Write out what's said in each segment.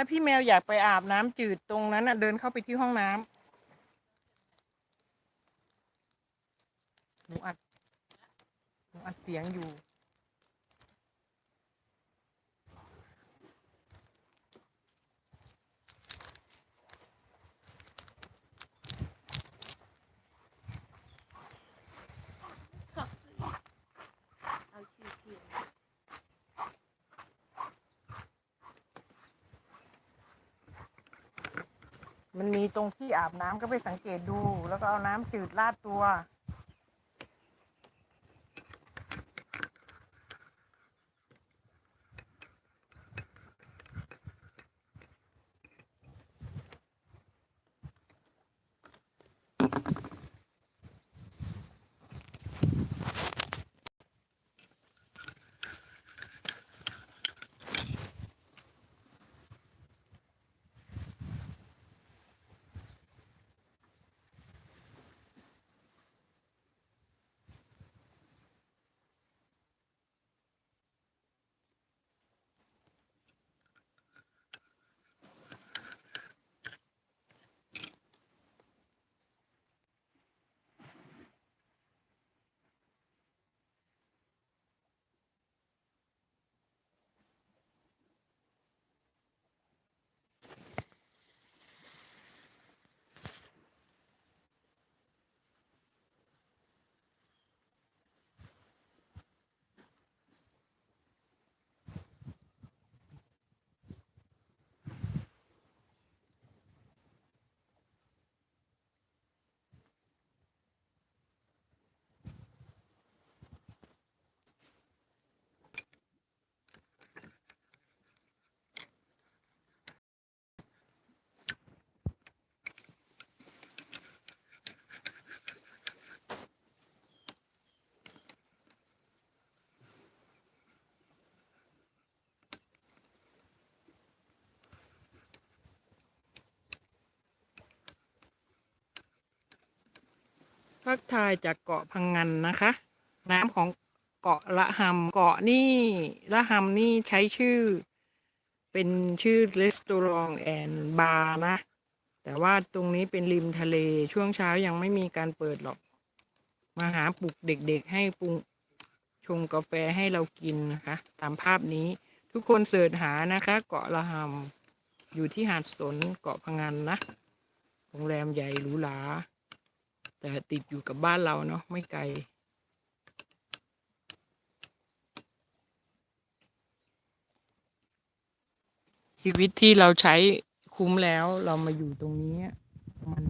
ถ้าพี่แมวอยากไปอาบน้ำจืดตรงนั้นน่ะเดินเข้าไปที่ห้องน้ำหนูอัดหนูอัดเสียงอยู่ เอาชื่อเทียน มันมี ตรงที่อาบน้ำก็ไปสังเกตดู แล้วก็เอาน้ำจืดลาดตัว พักทายจากเกาะพังงันนะคะ น้ำของเกาะละหำเกาะนี่ละหำนี่ใช้ชื่อ เป็นชื่อรีสตอรองแอนบาร์นะ แต่ว่าตรงนี้เป็นริมทะเลช่วงเช้ายังไม่มีการเปิดหรอก มาหาปลุกเด็กๆให้ปรุงชงกาแฟให้เรากินนะคะ ตามภาพนี้ทุกคนเสิร์ชหานะคะ เกาะละหำอยู่ที่หาดสนเกาะพังงันนะโรงแรมใหญ่หรูหรา แต่ติดอยู่กับบ้านเราเนาะไม่ไกล ชีวิตที่เราใช้คุ้มแล้วเรามาอยู่ตรงนี้มัน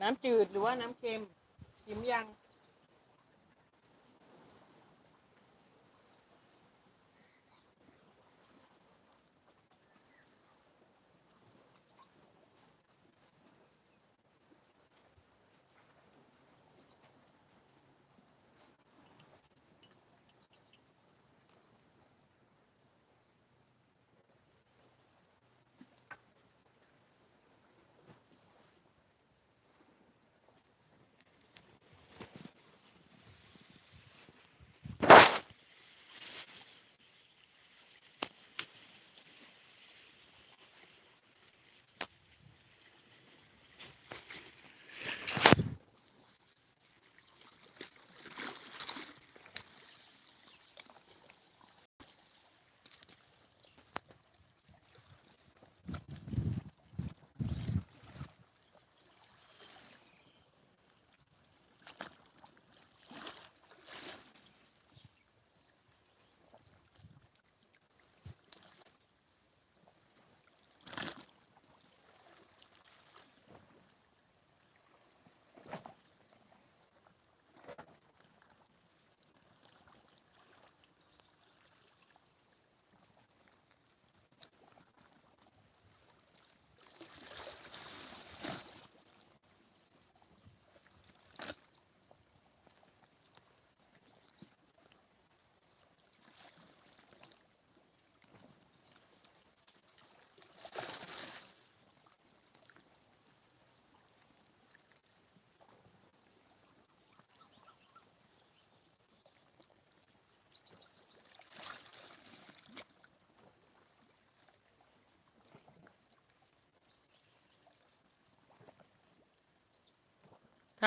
น้ำจืดหรือว่าน้ำเค็มชิมยัง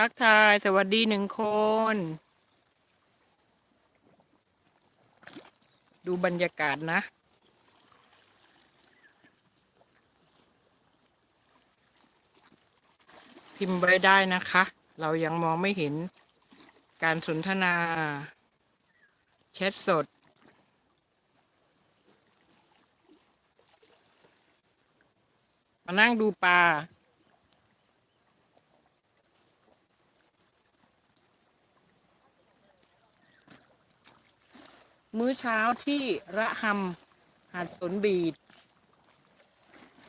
ทักทาย สวัสดีหนึ่งคน ดูบรรยากาศนะพิมพ์ไว้ได้นะคะ เรายังมองไม่เห็นการสนทนาแชทสด มานั่งดูปลา มื้อเช้าที่ระหำหาดสนบีด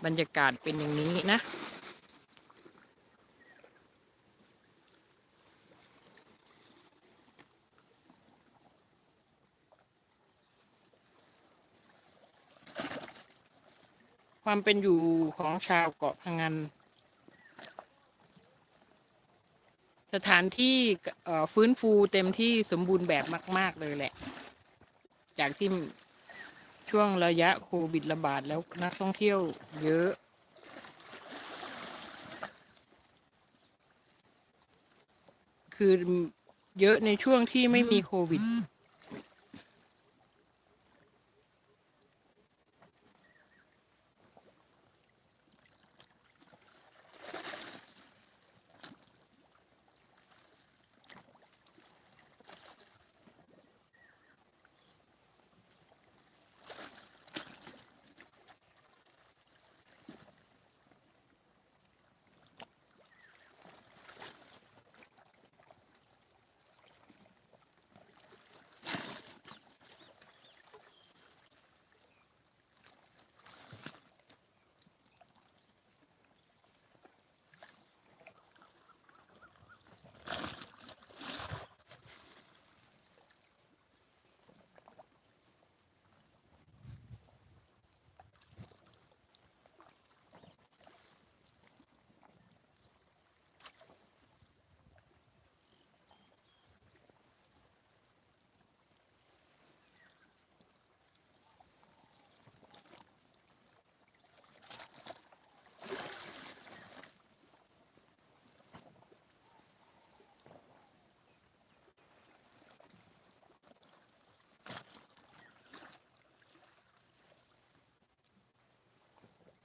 บรรยากาศเป็นอย่างนี้นะ ความเป็นอยู่ของชาวเกาะพังงานสถานที่ฟื้นฟูเต็มที่สมบูรณ์แบบมาก ๆ เลยแหละ จากที่ช่วงระยะโควิดระบาดแล้วนักท่องเที่ยวเยอะ คือเยอะในช่วงที่ไม่มีโควิด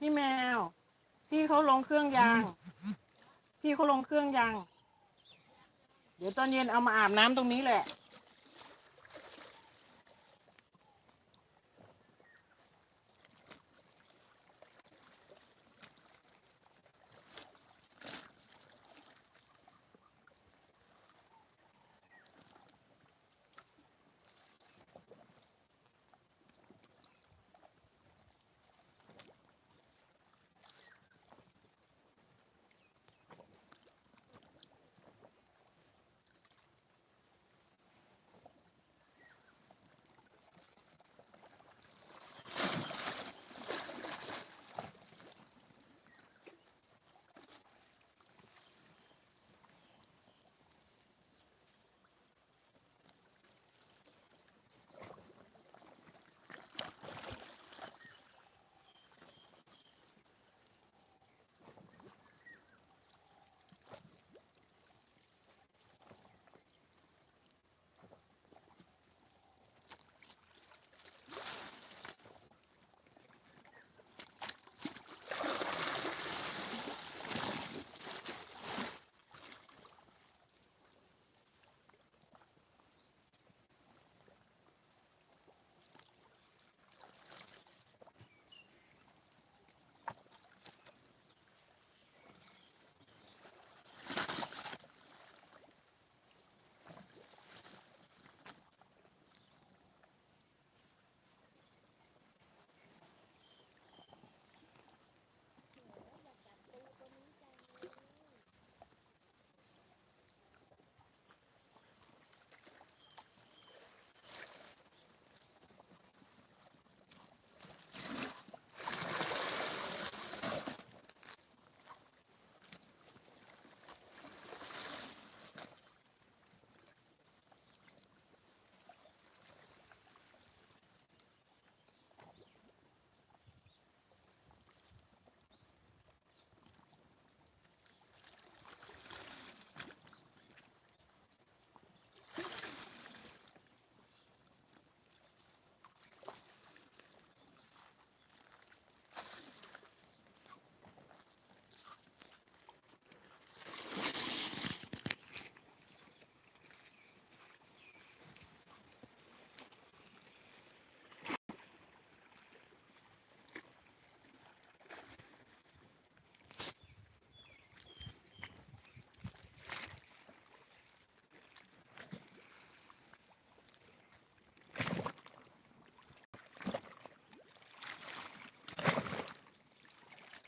พี่แมว พี่เขาลงเครื่องยาง พี่เขาลงเครื่องยาง เดี๋ยวตอนเย็นเอามาอาบน้ำตรงนี้แหละ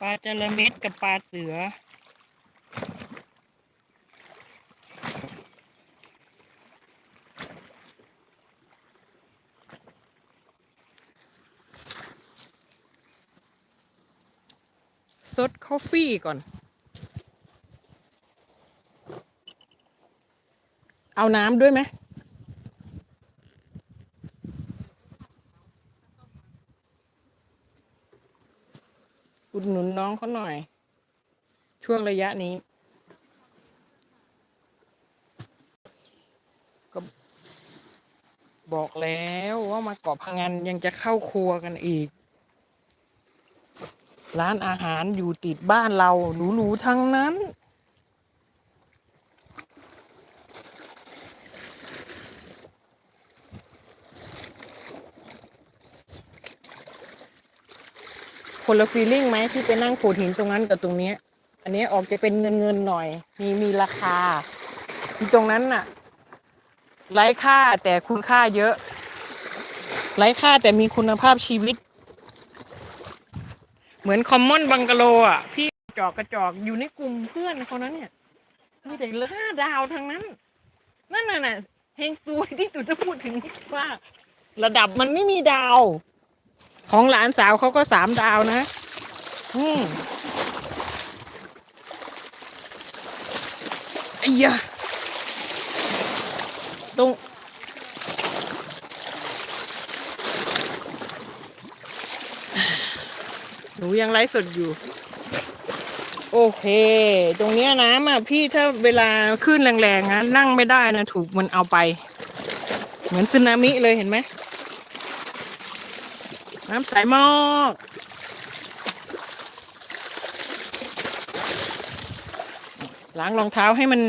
ลาจระเม็ดกับปลาเสือ ซดคอฟฟี่ก่อน เอาน้ำด้วยไหม อุดหนุนน้อง เขาหน่อย ช่วงระยะนี้ ก็บอกแล้วว่ามาเกาะพังงานยังจะเข้าครัวกันอีก ร้านอาหารอยู่ติดบ้านเราหรูๆทั้งนั้น คนละฟีลิ่งไหมที่ไปนั่งโขดหินตรงนั้นกับตรงเนี้ยอันนี้ออกจะเป็นเงินเงินๆหน่อย มีมีราคา ที่ตรงนั้นน่ะไร้ค่าแต่คุณค่าเยอะ ไร้ค่าแต่มีคุณภาพชีวิต เหมือนคอมมอนบังกะโลอะ พี่จอกกระจอกอยู่ในกลุ่มเพื่อนคนนั้นเนี่ยมีแต่ห้าดาวทั้งนั้น นั่นน่ะเฮงซวยที่สุดจะพูดถึงว่า ระดับมันไม่มีดาว ของหลานสาวเขาก็สามดาวนะ อืมไอ้ยะตรงหนูยังไลฟ์สดอยู่ โอเค ตรงเนี้ยน้ำอะพี่ถ้าเวลาขึ้นแรงๆนะนั่งไม่ได้นะถูกมันเอาไป เหมือนสึนามิเลยเห็นไหม น้ำใสมากล้างรองเท้าให้มัน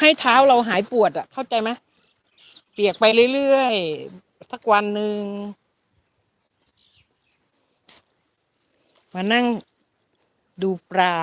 ให้เท้าเราหายปวดอะเข้าใจไหมเปียกไปเรื่อยๆ สักวันหนึ่งมานั่งดูปลา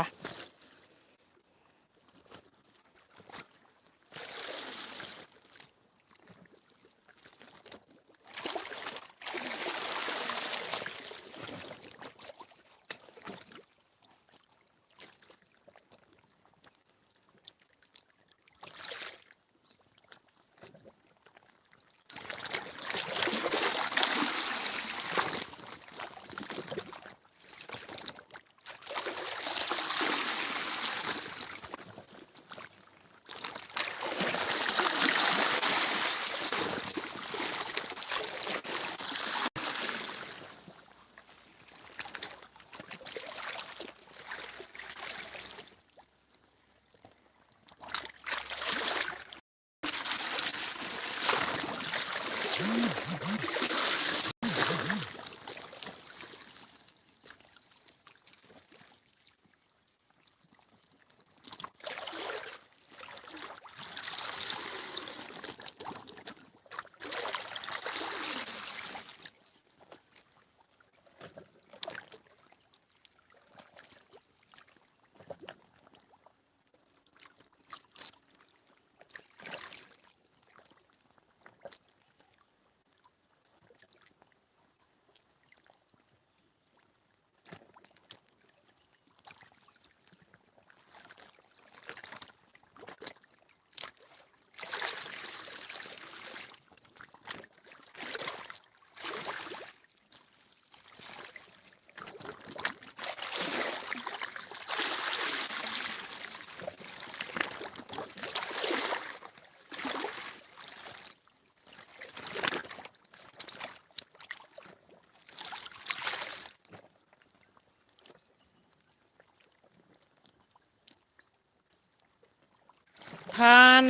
ท่าน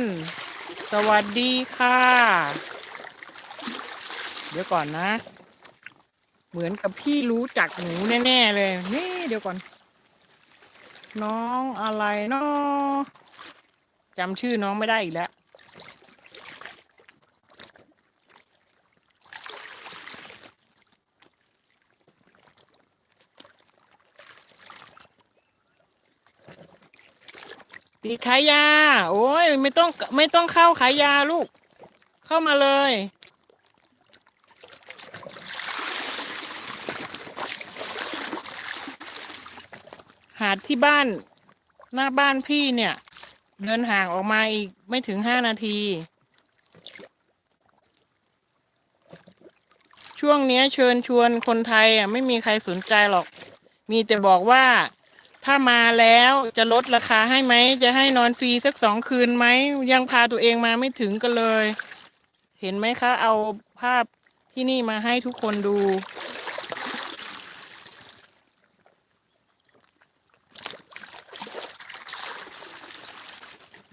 สวัสดีค่ะ เดี๋ยวก่อนนะ เหมือนกับพี่รู้จักหนูแน่ๆเลย นี่เดี๋ยวก่อน น้องอะไรนาะจำชื่อน้องไม่ได้อีกแล้ว ติดขายยา โอ้ยไม่ต้องไม่ต้องเข้าขายยาลูก เข้ามาเลย หาดที่บ้าน หน้าบ้านพี่เนี่ย เดินห่างออกมาอีกไม่ถึงห้านาที ช่วงนี้เชิญชวนคนไทยอะไม่มีใครสนใจหรอก มีแต่บอกว่า ถ้ามาแล้วจะลดราคาให้ไหม จะให้นอนฟรีสักสองคืนไหม ยังพาตัวเองมาไม่ถึงกันเลย เห็นไหมคะ เอาภาพที่นี่มาให้ทุกคนดู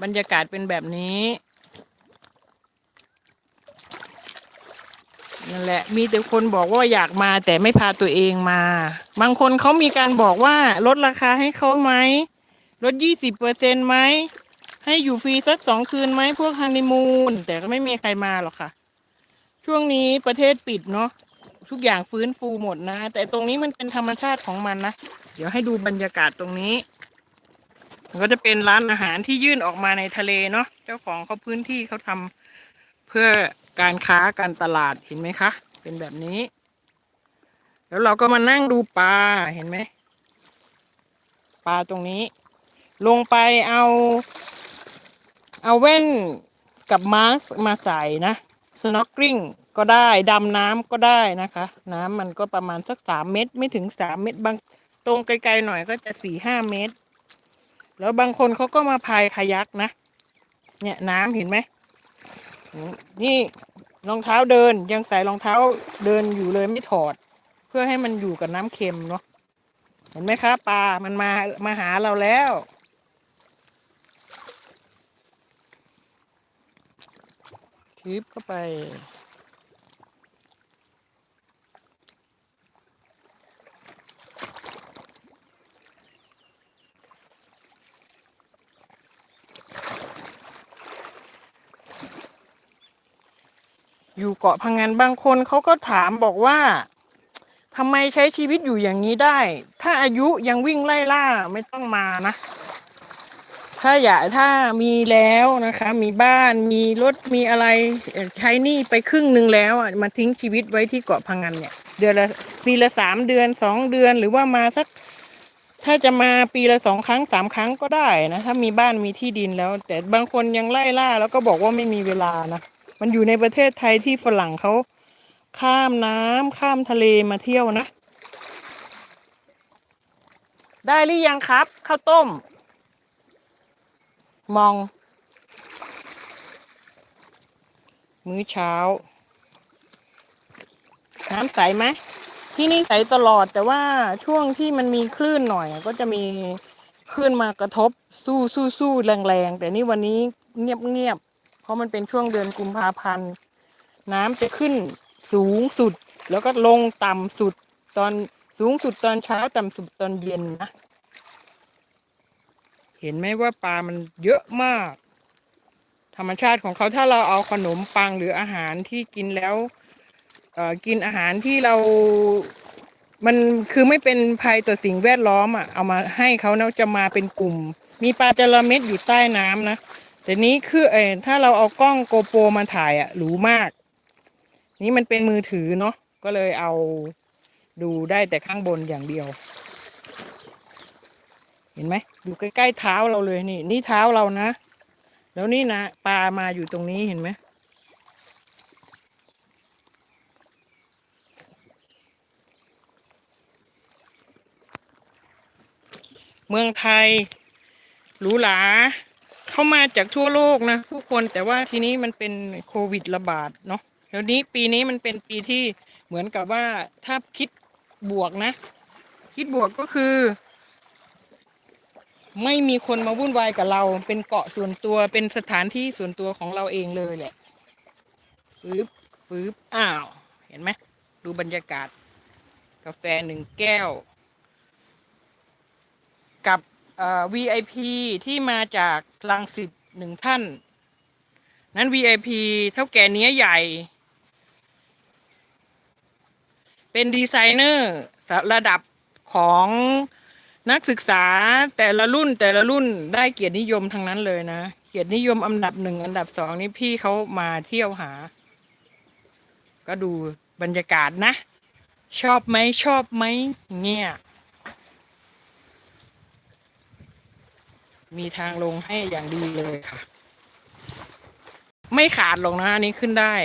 บรรยากาศเป็นแบบนี้ นั่นแหละ มีแต่คนบอกว่าอยากมาแต่ไม่พาตัวเองมา บางคนเขามีการบอกว่าลดราคาให้เขาไหมลดยี่สิบเปอร์เซ็นไหมให้อยู่ฟรีสักสองคืนไหมพวกฮันนีมูนแต่ก็ไม่มีใครมาหรอกค่ะ ช่วงนี้ประเทศปิดเนาะทุกอย่างฟื้นฟูหมดนะ แต่ตรงนี้มันเป็นธรรมชาติของมันนะเดี๋ยวให้ดูบรรยากาศตรงนี้มันก็จะเป็นร้านอาหารที่ยื่นออกมาในทะเลเนาะเจ้าของเขาพื้นที่เขาทำเพื่อ การค้าการตลาดเห็นไหมคะ เป็นแบบนี้ แล้วเราก็มานั่งดูปลาเห็นไหมปลาตรงนี้ ลงไปเอา เอาแว่นกับมาส์มาใส่นะสโนว์กริ n งก็ได้ ดำน้ำก็ได้นะคะ น้ำมันก็ประมาณสักสามเมตร ไม่ถึงสามเมตรบางตรงไกลๆหน่อยก็จะสี่ห้าเมตร แล้วบางคนเขาก็มาพายคายักนะ เนี่ยน้ำเห็นไหม นี่รองเท้าเดินยังใส่รองเท้าเดินอยู่เลยไม่ถอด เพื่อให้มันอยู่กับน้ำเค็มเนาะเห็นไหมคะปลา มันมามาหาเราแล้ว คลิปเข้าไป อยู่เกาะพังงานบางคนเขาก็ถามบอกว่าทำไมใช้ชีวิตอยู่อย่างนี้ได้ ถ้าอายุยังวิ่งไล่ล่าไม่ต้องมานะ ถ้าอยากถ้ามีแล้วนะคะ มีบ้านมีรถมีอะไรใช้นี้ไปครึ่งหนึ่งแล้วมาทิ้งชีวิตไว้ที่เกาะพังงานเนี่ย เดือนละปีละสามเดือนสองเดือนหรือว่ามาสักถ้าจะมาปีละสองครั้งสามครั้งก็ได้นะ ถ้ามีบ้านมีที่ดินแล้ว แต่บางคนยังไล่ล่าแล้วก็บอกว่าไม่มีเวลานะ มันอยู่ในประเทศไทยที่ฝรั่งเขาข้ามน้ำข้ามทะเลมาเที่ยวนะ ได้หรือยังครับ ข้าวต้ม มอง มื้อเช้า น้ำใสไหมที่นี่ใสตลอดแต่ว่าช่วงที่มันมีคลื่นหน่อย ก็จะมีคลื่นมากระทบสู้สู้สู้แรงแรงๆแต่นี่วันนี้เงียบเงียบ ราะมันเป็นช่วงเดือนกุมภาพันธ์ น้ำจะขึ้นสูงสุด แล้วก็ลงต่ำสุดตอนสูงสุดตอนเช้าต่ำสุดตอนเย็นนะ เห็นไหมว่าปลามันเยอะมาก ธรรมชาติของเขาถ้าเราเอาขนมปังหรืออาหารที่กินแล้วกินอาหารที่เรา มันคือไม่เป็นภัยต่อสิ่งแวดล้อมอะ เอามาให้เขาเนาะจะมาเป็นกลุ่ม มีปลาจระเม็ดอยู่ใต้น้ำนะ แต่นี้คือเออถ้าเราเอากล้องโกโปรมาถ่ายอะหรูมาก นี่มันเป็นมือถือเนาะก็เลยเอาดูได้แต่ข้างบนอย่างเดียว เห็นไหมอยู่ใกล้ๆเท้าเราเลยนี่ นี่เท้าเรานะ แล้วนี่นะปลามาอยู่ตรงนี้เห็นไหมเมืองไทยหรูหรา เข้ามาจากทั่วโลกนะผู้คนแต่ว่าทีนี้มันเป็นโควิดระบาดเนาะเดี๋ยวนี้ปีนี้มันเป็นปีที่เหมือนกับว่าถ้าคิดบวกนะ คิดบวกก็คือ ไม่มีคนมาวุ่นวายกับเรา เป็นเกาะส่วนตัวเป็นสถานที่ส่วนตัวของเราเองเลยแหละฟืบฟืบอ้าว เห็นไหมดูบรรยากาศ กาแฟหนึ่งแก้ว กับ VIP ที่มาจากลังสิตหนึ่งท่าน นั้น VIP เท่าแก่เนี้ยใหญ่ เป็นดีไซเนอร์ระดับของนักศึกษาแต่ละรุ่นแต่ละรุ่นได้เกียรตินิยมทั้งนั้นเลยนะ เกียรตินิยมอันดับหนึ่งอันดับสองนี่พี่เขามาเที่ยวหา ก็ดูบรรยากาศนะ ชอบไหมชอบไหมเนี่ย มีทางลงให้อย่างดีเลยค่ะ ไม่ขาดลงนะอันนี้ขึ้นได้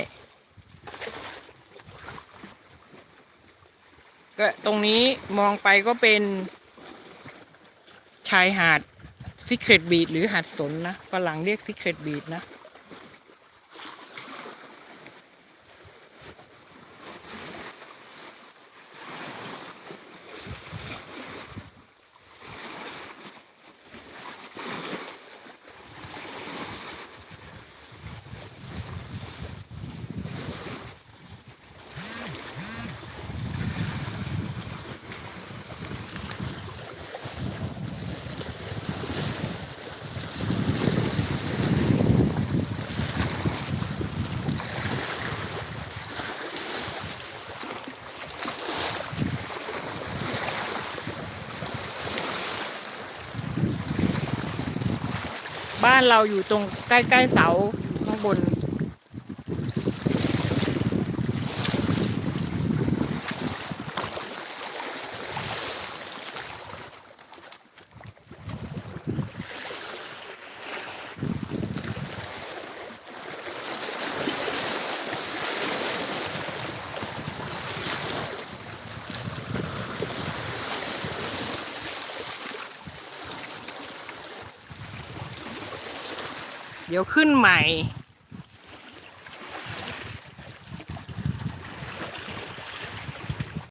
ก็ตรงนี้มองไปก็เป็น ชายหาดซิกเรตบีดหรือหาดสนนะฝรั่งเรียกซิกเรตบีดนะ บ้านเราอยู่ตรงใกล้ๆเสา ยวขึ้นใหม่